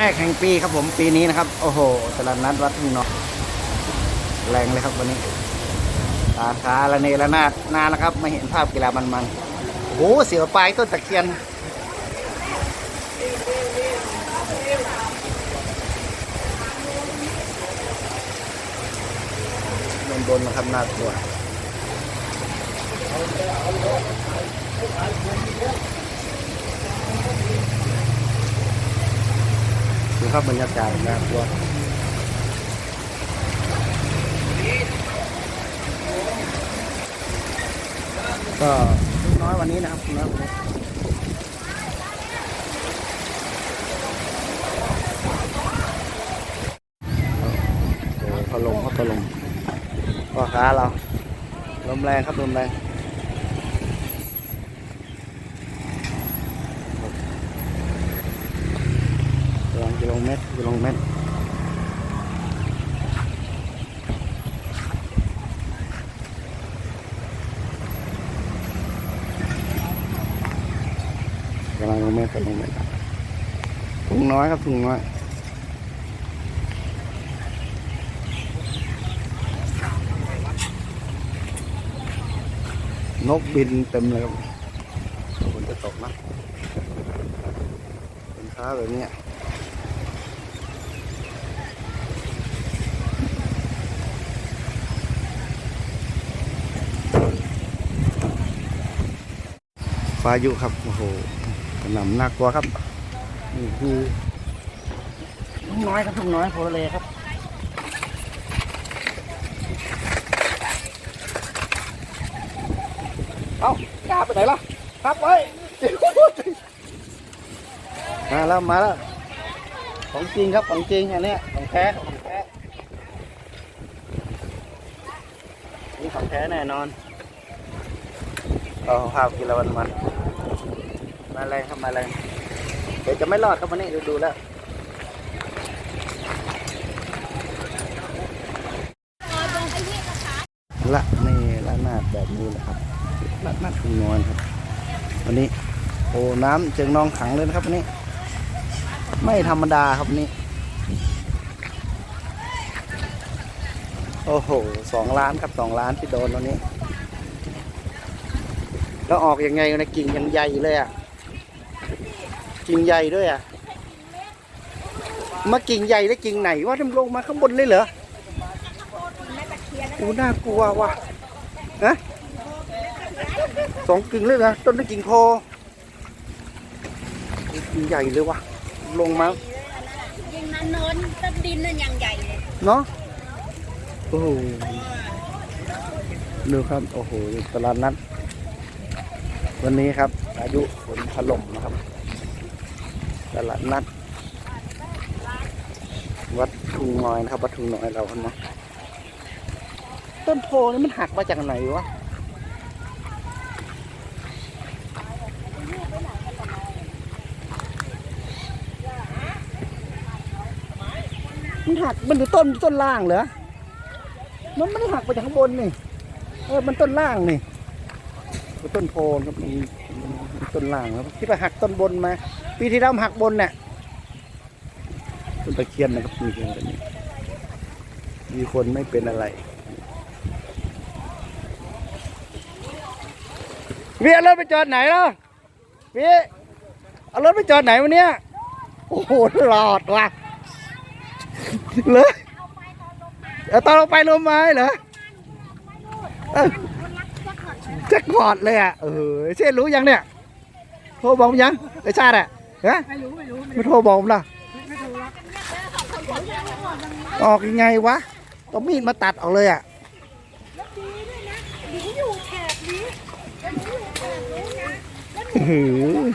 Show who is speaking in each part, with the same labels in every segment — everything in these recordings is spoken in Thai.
Speaker 1: แรกแห่งปีครับผมปีนี้นะครับ โอ้โหตลาดนัดวัดทุ่งนอกแรงเลยครับวันนี้ตาขาละเนระนาดนานแล้วครับไม่เห็นภาพกีฬามันๆโอ้โหเสียวปลายต้นตะเคียนบนบนนะครับน่ากลัว ดูครับบรรยากาศน่ากลัวก็ลูกน้อยวันนี้นะครับลูกน้อยวันนี้เขาลงเขาตะลงพ่อค้าเราลมแรงครับลมแรงกำลังกิโลเมตรกิโลเมตรกำลังลงเมตรกำลังลงเมตรถุงน้อยครับถุงน้อยนกบินเต็มเลยครับฝนจะตกนะเป็นค้าแบบเนี้ ฟ้ายุครับ โอ้โหกระหน่ำน่ากลัวครับ นี่คือทุ่งน้อยครับทุ่งน้อยโพลเลครับเอากล้าไปไหนล่ะครับไว้มาแล้วมาแล้วของจริงครับของจริงอันเนี้ยของแท้ของแท้นี่ของแท้แน่นอนเอาภาพกินละวันมัน มาแรงครับมาแรงเดี๋ยวจะไม่รอดครับวันนี้ดูดูแล้วละนี่ละนาดแบบนี้แหละครับละนาดทุ่งนอนครับ วันนี้โอ้น้ำเจิงนองขังเลยนะครับวันนี้ ไม่ธรรมดาครับวันนี้ โอ้โหสองล้านครับสองล้านที่โดนวันนี้ แล้วออกยังไงนะกิ่งยังใหญ่เลยอะ กิ่งใหญ่ด้วยอะมากิ่งใหญ่ได้กิ่งไหนว่าทำลงมาข้างบนเลยเหรอโอ้น่ากลัวว่ะฮะสองกิ่งเลยนะต้นนั้นกิ่งโพกิ่งใหญ่เลยว่ะ ลงมา
Speaker 2: ยิงนั้นโน้นต้นดินนั่นยังใหญ่เลย
Speaker 1: เนาะโอ้โหดูครับ โอ้โหตลาดนัดวันนี้ครับอายุฝนถล่มนะครับ ตลาดนัด วัดทุ่งน้อยนะครับ วัดทุ่งน้อยเราเนาะต้นโพนี่มันหักมาจากไหนวะมันหักมันอยู่ต้นต้นล่างเหรอ มันไม่ได้หักมาจากข้างบนนี่ เออ มันต้นล่างนี่ ต้นโพนครับมันต้นล่างครับที่ไปหักต้นบนมา ปีที่แล้วมันหักบนเนี่ยต้นตะเคียนนะครับมีเพียงแต่นี้มีคนไม่เป็นอะไรพี่เอารถไปจอดไหนล่ะพี่เอารถไปจอดไหนวันเนี้ยโอ้โหหลอดว่ะเลยเอาตอนลงไปลงไม้เหรอเออแจ็คพอตเลยอะเออเช่รู้ยังเนี่ยโทรบอกผมยังไอ้ชาติอะ ฮะ
Speaker 2: ไม่รู้ไม่รู้
Speaker 1: ไม่โทรบอกผมล่ะ
Speaker 2: ไม่รู้ละ
Speaker 1: ออกยังไงวะต้องมีดมาตัดออกเลยอะ
Speaker 2: แล้วดีด้วยนะหนูอยู่แถบนี้แล้วหนูอยู่แถบนู้นนะแล้วหนู
Speaker 1: อื้อหือ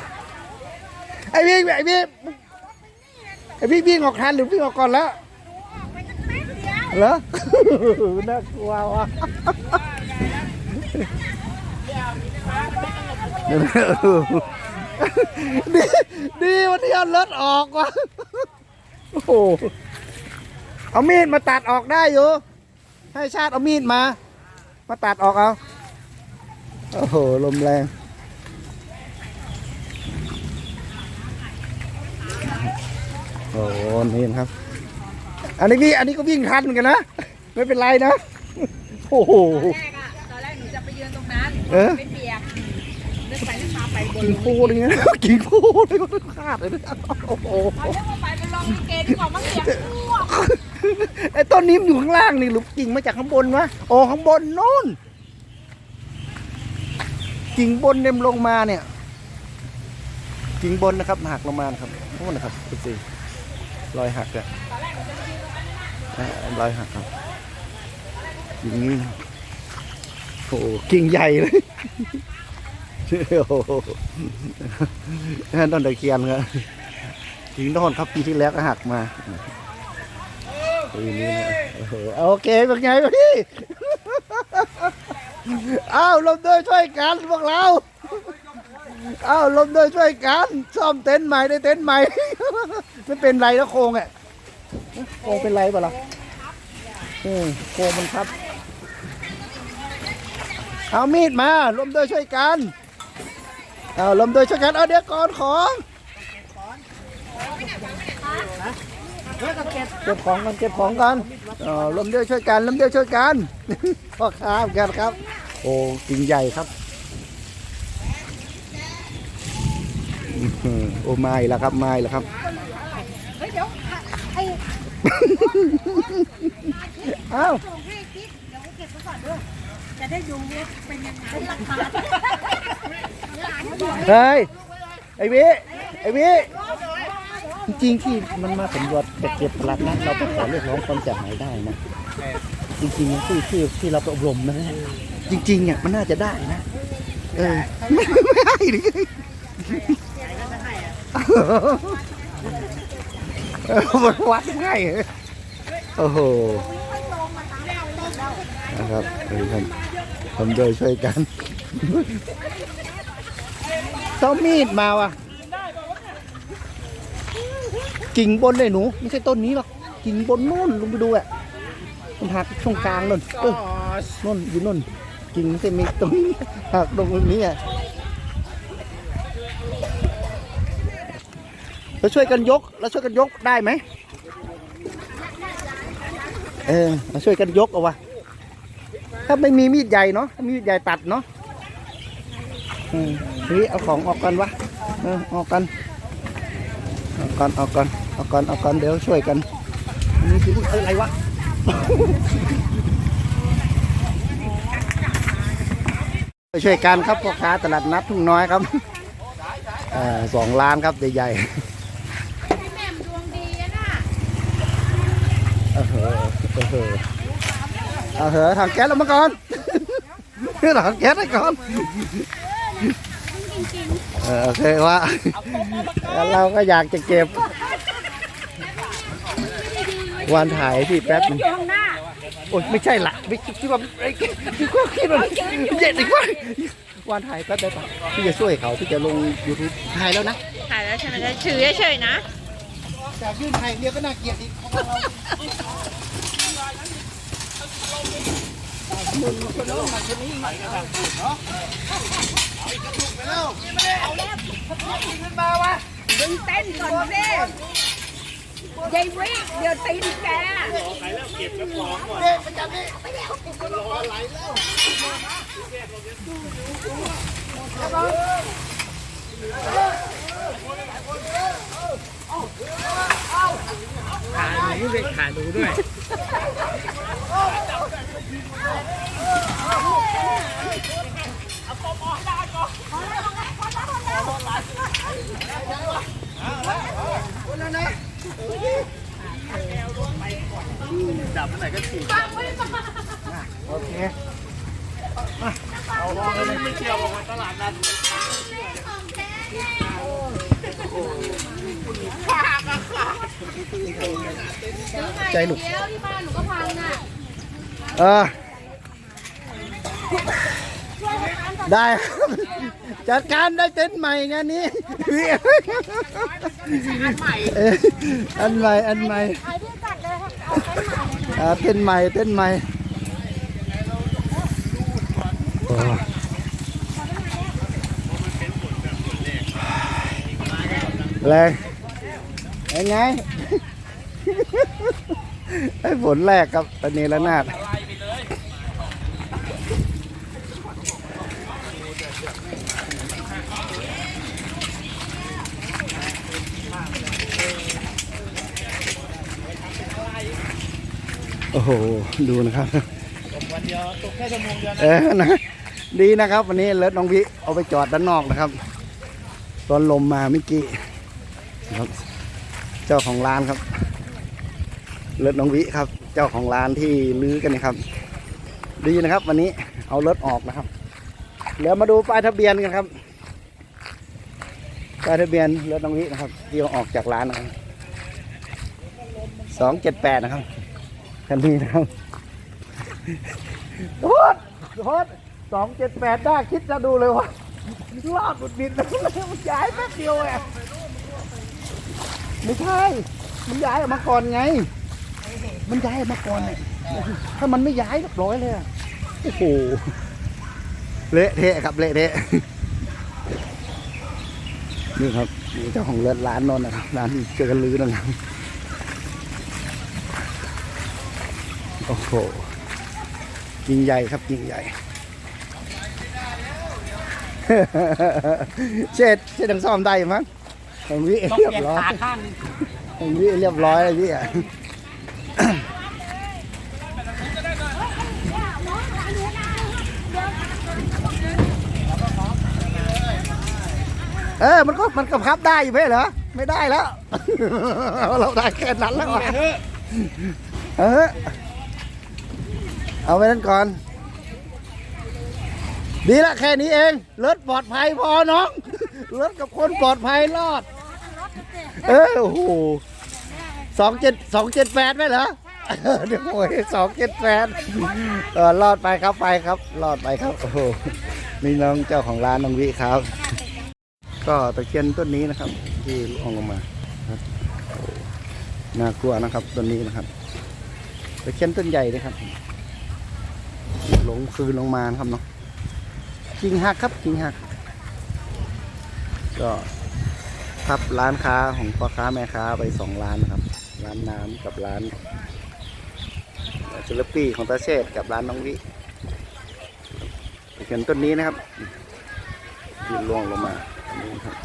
Speaker 1: ไอ้พี่ไอ้พี่ไอ้พี่วิ่งออกทันหรือวิ่งออกก่อนแล้ว
Speaker 2: ออกไปสักแป๊บเดียว
Speaker 1: เหรอน่ากลัวว่ะดี ดีวันนี้เอารถออกว่ะโอ้โหเอามีดมาตัดออกได้อยู่ ให้ชาติเอามีดมา มาตัดออกเอา โอ้โห ลมแรงโอ้อ้โห นี่นะครับ อันนี้พี่อันนี้ก็วิ่งทันเหมือนกันนะ ไม่เป็นไรนะ โอ้โห
Speaker 2: ตอนแรกอะตอนแรกหนูจะไปยืนตรงนั้น
Speaker 1: เออ
Speaker 2: ไม่เปียกนึกไปนึกมาไปบน
Speaker 1: กินโคเลยนะกินโคเลยก็ขาดเลยนะโอ้โห
Speaker 2: เอาเรื่องว่าไปไปลองลิเกดีกว่ามันเปียกทั่ว
Speaker 1: ไอ้ต้นนี้มันอยู่ข้างล่างนี่หรือกิ่งมาจากข้างบนวะอ๋อข้างบนนู่นกิ่งบนเต็มลงมาเนี่ยกิ่งบนนะครับหักลงมานะครับนู่นนะครับดูสิรอยหักอะอ่ารอยหักครับกิ่งนี้โอ้โหกิ่งใหญ่เลย โอ้โหนั่นต้นตะเคียนครับกิ่งโน่นครับปีที่แล้วก็หักมาปีนี้นะโอเคเป็นไงพี่ อ้าวลมด้วยช่วยกันพวกเรา อ้าวลมด้วยช่วยกัน ซ่อมเต็นท์ใหม่ได้เต็นท์ใหม่ ไม่เป็นไรแล้วโครงอะโครงเป็นไรเปล่าอืมโครงมันครับ เอามีดมาลมด้วยช่วยกัน เอาลมด้วยช่วยกันเอาเดี๋ยวก่อนของเก็บของกันเก็บของกันเอาลมเดียวช่วยกันลมเดียวช่วยกันพ่อค้าเหมือนกันครับ โอ้กิ่งใหญ่ครับอื้อหือโอ้ไม่แล้วครับไม่แล้วครับ
Speaker 2: เฮ้ยเดี๋ยวไอ้
Speaker 1: อ้าว
Speaker 2: จะได้ดูว่าเป็นยังไงราคา
Speaker 1: เฮ้ยไอ้วิไอ้วิจริงๆที่มันมาสำรวจเก็บเก็บตลาดนัดเราไปขอเรียกร้องความเสียหายได้นะจริงๆที่ที่ที่เราไปอบรมนะเนี่ยจริงๆอะมันน่าจะได้นะเออไม่ไม่ให้ดิเออมันวัดง่ายโอ้โห นะครับครับทำโดยช่วยกันต้องมีดมาว่ะ กิ่งบนเลยหนู ไม่ใช่ต้นนี้หรอก กิ่งบนนู่นลงไปดูอะมันหักช่วงกลางนู่นเออนู่นอยู่นู่น กิ่งไม่ใช่มีตรงนี้หักตรงนี้อะเราช่วยกันยกเราช่วยกันยกได้ไหม เออเราช่วยกันยกเอาวะ ถ้าไม่มีมีดใหญ่เนาะถ้ามีมีดใหญ่ตัดเนาะเออเฮ้ยเอาของออกกันวะเออออกกันเอาก่อนเอาก่อนเอาก่อนเอาก่อนเดี๋ยวช่วยกันอันนี้คือเอ้ยอะไรวะไปช่วยกันครับพ่อค้าตลาดนัดทุ่งน้อยครับเอ่อสองล้านครับใหญ่
Speaker 2: แม่มดวงดีอะน่ะ
Speaker 1: ๆเออเหอะเออ เหอะเอาเหอะถังแก๊สลงมาก่อนถังแก๊สให้ก่อนเออโอเคว่าเราก็อยากจะเก็บ วันถ่ายที่แป๊บนึง
Speaker 2: อยู่ข้างหน้า
Speaker 1: โอ้ยไม่ใช่ละไม่คิดคิดว่าไอ้คิดว่าคิดว่าเย็นอีกว่าวันถ่ายแป๊บได้ปะพี่จะช่วยเขาพี่จะลงยูทูบถ่ายแล้วนะ
Speaker 2: ถ่ายแล้วใช่ไหมจะถือเฉยๆนะ
Speaker 1: จากยื่นถ่ายเดียวก็น่าเกลียดอีกขึ้นมาวะ
Speaker 2: ดึงเต้นก่อนสิยายวิเดี๋ยวตีนแก
Speaker 1: เด็กประจำนี่
Speaker 3: ถ่ายหนูด้วย ถ่ายหนูด้วย
Speaker 1: โอเคใจหนุก
Speaker 2: เดี๋ยวที่บ้านหนูก็พังน่ะ
Speaker 1: เออ ได้จัดการได้เต็นท์ใหม่งานนี้อันใหม่อันใหม่
Speaker 2: เต้นใหม่เต้
Speaker 1: นใหม่เต้นใหม่โอ้แรงยังไงไอ้ผลแรกครับตอนนี้ละนาด หดูนะครับ
Speaker 3: วันเดียวตกแค่ชั่วโมงเดียวนะ
Speaker 1: เออนะดีนะครับ วันนี้รถน้องวิเอาไปจอดด้านนอกนะครับตอนลมมาเมื่อกี้นะครับ เจ้าของร้านครับรถน้องวิครับ เจ้าของร้านที่ลื้อกันนะครับ ดีนะครับ วันนี้เอารถออกนะครับเดี๋ยวมาดูป้ายทะเบียนกันครับป้ายทะเบียนรถน้องวินะครับที่เอาออกจากร้านนะครับสองเจ็ดแปดนะครับ คันนี้นะครับโทษโทษสองเจ็ดแปดได้คิดจะดูเลยว่าลอดบุดบินแล้วมันย้ายแป๊บเดียวเองไม่ใช่ มันย้ายออกมาก่อนไง มันย้ายออกมาก่อนเนี่ยถ้ามันไม่ย้ายเรียบร้อยเลยอะโอ้โห เละเทะครับ เละเทะนี่ครับนี่เจ้าของเลือร้านนนท์นะครับร้านที่เจอกันลือนะครับ โอ้โหยิงใหญ่ครับยิงใหญ่เช็ดเช็ดดังซ่อมได้มั้งตรงนี้
Speaker 3: ต้อง
Speaker 1: เรีย
Speaker 3: เปลี่ยน
Speaker 1: บร้อย
Speaker 3: ขาข้าง
Speaker 1: ตรงนี้เรียบร้อยเลยพี่อะเออ มันก็มันกระพับได้อยู่ไหมเหรอ ไม่ได้แล้ว เราได้แค่นั้นแล้วอะเออ เอาไว้นั่นก่อน ดีละแค่นี้เองรถปลอดภัยพอน้องรถกับคนปลอดภัยรอด เออโอ้โหสองเจ็ดสองเจ็ดแปดไหมเหรอเดี๋ยวโอ้ยสองเจ็ดแปดเออรอดไปครับไปครับ รอดไปครับโอ้โหนี่น้องเจ้าของร้านน้องวิครับ ก็ตะเคียนต้นนี้นะครับ ที่ลงลงมาน่ากลัวนะครับต้นนี้นะครับตะเคียนต้นใหญ่เลยครับ หลงคืนลงมานะครับเนาะกิ่งหักครับกิ่งหัก ก็ทับร้านค้าของพ่อค้าแม่ค้าไปสองร้านนะครับ ร้านน้ำกับร้านศิลปีของตาเชษกับร้านน้องวิเคียนต้นนี้นะครับที่ล่วงลงมาอันนี้ครับ